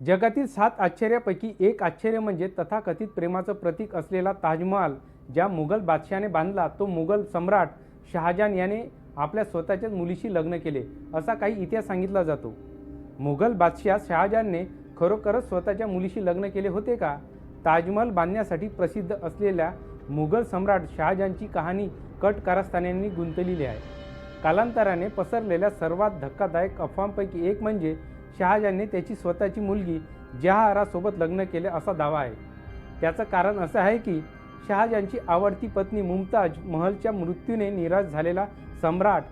जगातील सात आश्चर्यापैकी एक आश्चर्य म्हणजे तथाकथित प्रेमाचं प्रतीक असलेला ताजमहाल ज्या मुघल बादशहाने बांधला तो मुघल सम्राट शहाजहान याने आपल्या स्वतःच्याच मुलीशी लग्न केले असा काही इतिहास सांगितला जातो. मुघल बादशाह शहाजहानने खरोखरच स्वतःच्या मुलीशी लग्न केले होते का? ताजमहल बांधण्यासाठी प्रसिद्ध असलेल्या मुघल सम्राट शहाजहानची कहाणी कट कारस्थान्यांनी गुंतलेली आहे. कालांतराने पसरलेल्या सर्वात धक्कादायक अफवांपैकी एक म्हणजे शहाजहानने त्याची स्वतःची मुलगी जहारासोबत लग्न केले असा दावा आहे. त्याचं कारण असं आहे की शहाजहानची आवडती पत्नी मुमताज महलच्या मृत्यूने निराश झालेला सम्राट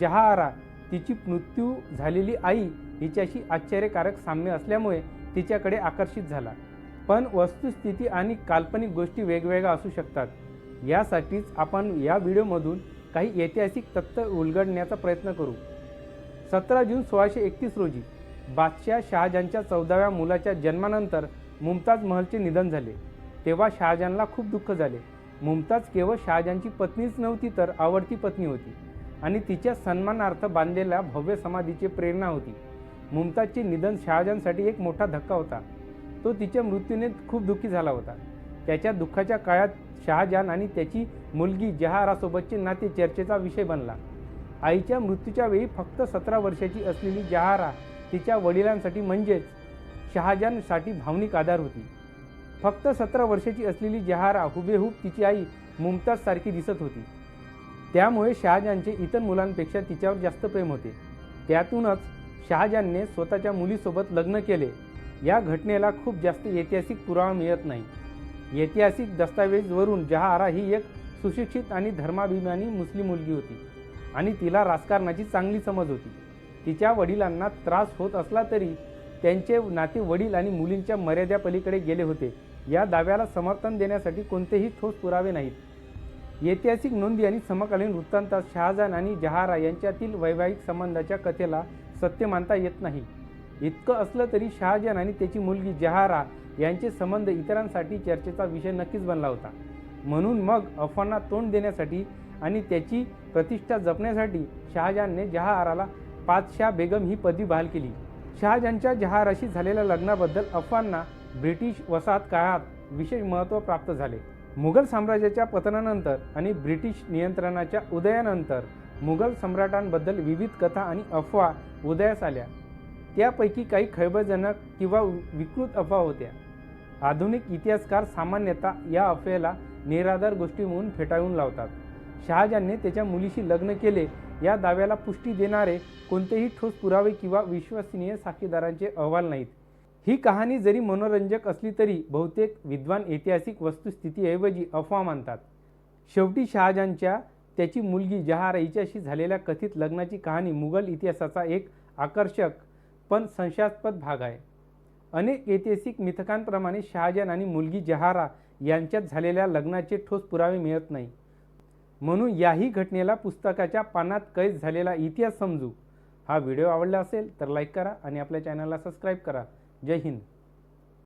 जहाआरा तिची मृत्यू झालेली आई हिच्याशी आश्चर्यकारक साम्य असल्यामुळे तिच्याकडे आकर्षित झाला. पण वस्तुस्थिती आणि काल्पनिक गोष्टी वेगवेगळ्या असू शकतात. यासाठीच आपण या व्हिडिओमधून काही ऐतिहासिक तथ्य उलगडण्याचा प्रयत्न करू. सतरा जून सोळाशे एकतीस रोजी बादशाह शहाजहानच्या चौदाव्या मुलाच्या जन्मानंतर मुमताज महलचे निधन झाले. तेव्हा शहाजहानला खूप दुःख झाले. मुमताज केवळ शहाजहानची पत्नीच नव्हती तर आवडती पत्नी होती आणि तिच्या सन्मानार्थ बांधलेल्या भव्य समाधीची प्रेरणा होती. मुमताजचे निधन शहाजहानसाठी एक मोठा धक्का होता. तो तिच्या मृत्यूने खूप दुःखी झाला होता. त्याच्या दुःखाच्या काळात शहाजहान आणि त्याची मुलगी जहारासोबतचे नाते चर्चेचा विषय बनला. आईच्या मृत्यूच्या वेळी फक्त सतरा वर्षाची असलेली जहारा तिच्या वडिलांसाठी म्हणजेच शहाजहानसाठी भावनिक आधार होती. फक्त सतरा वर्षाची असलेली जहारा हुबेहूब तिची आई मुमताजसारखी दिसत होती. त्यामुळे शहाजहानचे इतर मुलांपेक्षा तिच्यावर जास्त प्रेम होते. त्यातूनच शहाजहानने स्वतःच्या मुलीसोबत लग्न केले. या घटनेला खूप जास्त ऐतिहासिक पुरावा मिळत नाही. ऐतिहासिक दस्तावेजवरून जहारा ही एक सुशिक्षित आणि धर्माभिमानी मुस्लिम मुलगी होती आणि तिला राजकारणाची चांगली समज होती. तिच्या वडिलांना त्रास होत असला तरी त्यांचे नाते वडील आणि मुलींच्या मर्यादापलीकडे गेले होते. या दाव्याला समर्थन देण्यासाठी कोणतेही ठोस पुरावे नाहीत. ऐतिहासिक नोंदी आणि समकालीन वृत्तांतात शहाजहान आणि जहारा यांच्यातील वैवाहिक संबंधाच्या कथेला सत्य मानता येत नाही. इतकं असलं तरी शहाजहान आणि त्याची मुलगी जहारा यांचे संबंध इतरांसाठी चर्चेचा विषय नक्कीच बनला होता. म्हणून मग अफवांना तोंड देण्यासाठी आणि त्याची प्रतिष्ठा जपण्यासाठी शहाजहानने जहाराला पाचशाह बेगम ही पदवी बहाल केली. शहाजहानच्या जहाराशी झालेल्या लग्नाबद्दल अफवांना ब्रिटिश वसाहत काळात विशेष महत्त्व प्राप्त झाले. मुघल साम्राज्याच्या पतनानंतर आणि ब्रिटिश नियंत्रणाच्या उदयानंतर मुघल सम्राटांबद्दल विविध कथा आणि अफवा उदयास आल्या. त्यापैकी काही खळबळजनक किंवा विकृत अफवा होत्या. आधुनिक इतिहासकार सामान्यतः या अफवेला निराधार गोष्टी म्हणून फेटाळून लावतात. शहाजहानने त्याच्या मुलीशी लग्न केले. या दाव्याला पुष्टी देणारे कोणतेही ठोस पुरावे किंवा विश्वसनीय साक्षीदारांचे अहवाल नाहीत. ही कहाणी जरी मनोरंजक असली तरी बहुतेक विद्वान ऐतिहासिक वस्तुस्थितीऐवजी अफवा मानतात. शेवटी शहाजहानच्या त्याची मुलगी जहारा हिच्याशी झालेल्या कथित लग्नाची कहाणी मुघल इतिहासाचा एक आकर्षक पण संशयास्पद भाग आहे. अनेक ऐतिहासिक मिथकांप्रमाणे शहाजहान आणि मुलगी जहारा यांच्यात झालेल्या लग्नाचे ठोस पुरावे मिळत नाही. म्हणून याही घटनेला पुस्तकाच्या पानात कैद झालेला इतिहास समजू. हा व्हिडिओ आवडला असेल तर लाईक करा आणि आपल्या चॅनलला सबस्क्राईब करा. जय हिंद.